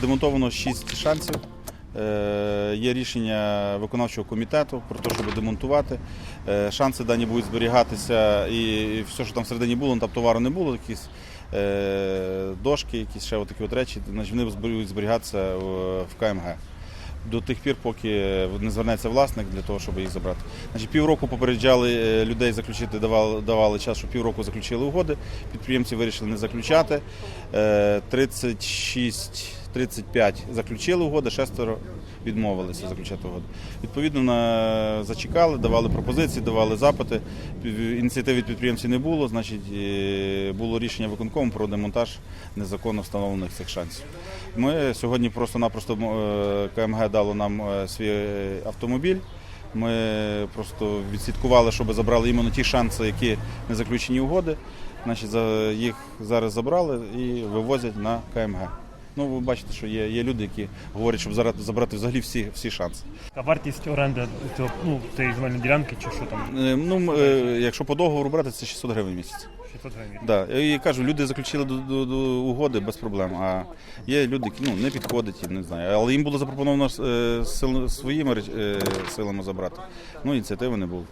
демонтовано 6 шансів. Е, Є рішення виконавчого комітету про те, щоб демонтувати. Е, Шанси дані будуть зберігатися і все, що там всередині було, ну, там товару не було, якісь е, дошки, якісь ще такі от речі, значить, вони будуть зберігатися в КМГ. До тих пір, поки не звернеться власник для того, щоб їх забрати. Значить, півроку попереджали людей заключити, давали, давали час, що півроку заключили угоди. Підприємці вирішили не заключати. Е, 36 35 заключили угоди, шестеро відмовилися заключати угоди. Відповідно, на, зачекали, давали пропозиції, давали запити. Ініціатив від підприємців не було, значить, е, було рішення виконкому про демонтаж незаконно встановлених цих шансів. Ми сьогодні просто-напросто е, КМГ дало нам е, свій автомобіль. Ми просто відслідкували, щоб забрали іменно ті шанси, які не заключені угоди. Значить, їх зараз забрали і вивозять на КМГ. Ну, ви бачите, що є, є люди, які говорять, щоб зараз забрати взагалі всі, всі шанси. А вартість оренди цього, ну, цієї земельної ділянки чи що там? Е, Ну, е, якщо по договору брати, це 600 гривень в місяць. 600 гривень. Да. І кажу, люди заключили до, до, до угоди без проблем. А є люди, які ну, не підходять, я не знаю. Але їм було запропоновано е, сил, своїми е, силами забрати. Ну, ініціативи не було.